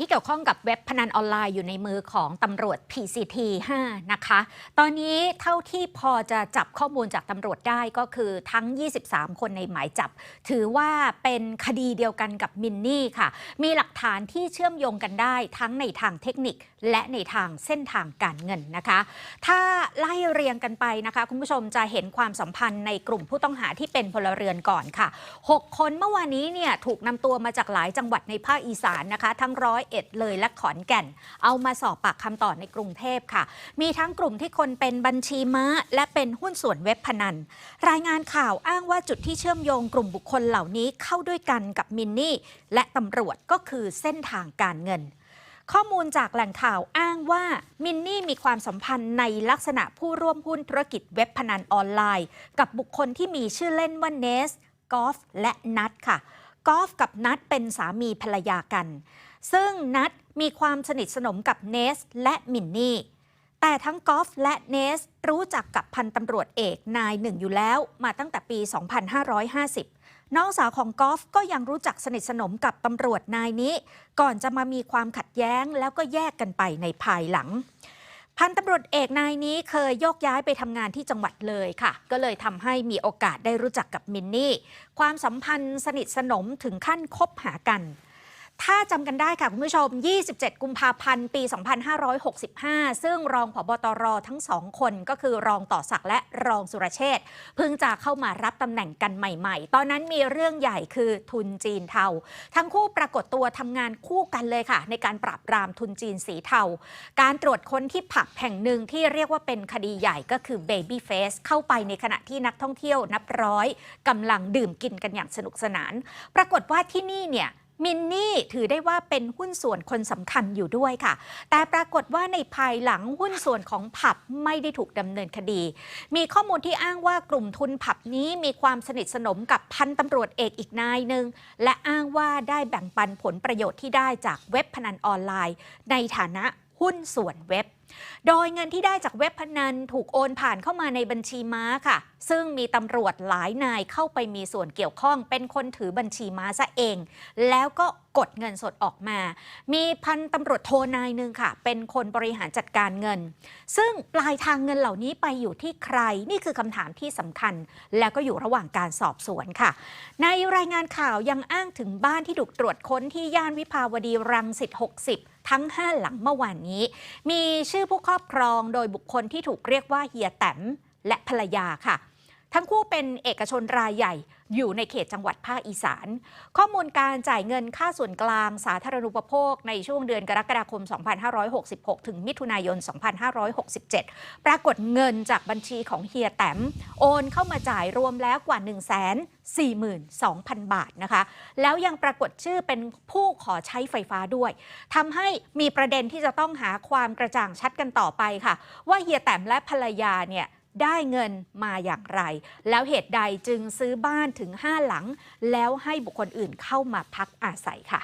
ที่เกี่ยวข้องกับเว็บพนันออนไลน์อยู่ในมือของตำรวจ PCT 5 นะคะ ตอนนี้เท่าที่พอจะจับข้อมูลจากตำรวจได้ก็คือทั้ง 23 คนในหมายจับ ถือว่าเป็นคดีเดียวกันกับมินนี่ค่ะ มีหลักฐานที่เชื่อมโยงกันได้ทั้งในทางเทคนิคและในทางเส้นทางการเงินนะคะ ถ้าไล่เรียงกันไปนะคะ คุณผู้ชมจะเห็นความสัมพันธ์ในกลุ่มผู้ต้องหาที่เป็นพลเรือนก่อนค่ะ 6 คนเมื่อวานนี้เนี่ยถูกนำตัวมาจากหลายจังหวัดในภาคอีสานนะคะ ทั้งร้อยเอ็ดเลยและขอนแก่น เอามาสอบปากคำต่อในกรุงเทพค่ะ มีทั้งกลุ่มที่คนเป็นบัญชีม้า และเป็นหุ้นส่วนเว็บพนัน รายงานข่าวอ้างว่าจุดที่เชื่อมโยงกลุ่มบุคคลเหล่านี้เข้าด้วยกันกับมินนี่ และตำรวจก็คือเส้นทางการเงินข้อมูลจากแหล่งข่าวอ้างว่ามินนี่มีความสัมพันธ์ในลักษณะผู้ร่วมหุ้นธุรกิจเว็บพนันออนไลน์ กับบุคคลที่มีชื่อเล่นว่าเนสกอล์ฟและนัทค่ะ กอล์ฟกับนัทเป็นสามีภรรยากัน ซึ่งนัทมีความสนิทสนมกับเนสและมินนี่ แต่ทั้งกอล์ฟและเนสรู้จักกับพันตำรวจเอกนายหนึ่งอยู่แล้ว มาตั้งแต่ปี 2550 น้องสาวของกอล์ฟก็ยังรู้จักสนิทสนมกับตำรวจนายนี้ ก่อนจะมามีความขัดแย้งแล้วก็แยกกันไปในภายหลัง พันตำรวจเอกนายนี้เคยโยกย้ายไปทำงานที่จังหวัดเลยค่ะ ก็เลยทำให้มีโอกาสได้รู้จักกับมินนี่ ความสัมพันธ์สนิทสนมถึงขั้นคบหากัน ถ้าจำกันได้ค่ะ คุณผู้ชม 27 กุมภาพันธ์ ปี 2565 ซึ่งรองผบตรทั้งสองคนก็คือรองต่อศักดิ์และรองสุรเชษฐ์เพิ่งจะเข้ามารับตำแหน่งกันใหม่ ๆ ตอนนั้นมีเรื่องใหญ่คือทุนจีนเทา ทั้งคู่ปรากฏตัวทำงานคู่กันเลยค่ะ ในการปราบปรามทุนจีนสีเทา การตรวจค้นที่ผับแห่งหนึ่งที่เรียกว่าเป็นคดีใหญ่ก็คือ Baby Face เข้าไปในขณะที่นักท่องเที่ยวนับร้อยกำลังดื่มกินกันอย่างสนุกสนาน ปรากฏว่าที่นี่เนี่ย มินนี่ถือได้ว่าเป็นหุ้นส่วนคนสำคัญอยู่ด้วยค่ะ แต่ปรากฏว่าในภายหลังหุ้นส่วนของผับไม่ได้ถูกดำเนินคดี มีข้อมูลที่อ้างว่ากลุ่มทุนผับนี้มีความสนิทสนมกับพันตำรวจเอกอีกนายหนึ่ง และอ้างว่าได้แบ่งปันผลประโยชน์ที่ได้จากเว็บพนันออนไลน์ ในฐานะ หุ้นส่วนเว็บ โดยเงินที่ได้จากเว็บพนันถูกโอนผ่านเข้ามาในบัญชีม้าค่ะ ซึ่งมีตำรวจหลายนายเข้าไปมีส่วนเกี่ยวข้อง เป็นคนถือบัญชีม้าซะเอง แล้วก็กดเงินสดออกมา มีพันตำรวจโทนายหนึ่งค่ะ เป็นคนบริหารจัดการเงิน ซึ่งปลายทางเงินเหล่านี้ไปอยู่ที่ใคร นี่คือคำถามที่สำคัญ แล้วก็อยู่ระหว่างการสอบสวนค่ะ ในรายงานข่าวยังอ้างถึงบ้านที่ถูกตรวจค้นที่ย่านวิภาวดีรังสิต60 ทั้ง 5 หลังเมื่อวานนี้ มีชื่อผู้ครอบครองโดยบุคคลที่ถูกเรียกว่าเฮียแตมและภรรยาค่ะ ทั้งคู่เป็นเอกชนรายใหญ่ อยู่ในเขตจังหวัดภาคอีสาน ข้อมูลการจ่ายเงินค่าส่วนกลางสาธารณูปโภค ในช่วงเดือนกรกฎาคม 2566 ถึงมิถุนายน 2567 ปรากฏเงินจากบัญชีของเฮียแต้มโอนเข้ามาจ่ายรวมแล้วกว่า1 4 2 0 0 0 บาทนะคะ แล้วยังปรากฏชื่อเป็นผู้ขอใช้ไฟฟ้าด้วยทำให้มีประเด็นที่จะต้องหาความกระจ่างชัดกันต่อไปค่ะ ว่าเฮียแต้มและภรรยาเนี่ย ได้เงินมาอย่างไร แล้วเหตุใดจึงซื้อบ้านถึง 5 หลัง แล้วให้บุคคลอื่นเข้ามาพักอาศัยค่ะ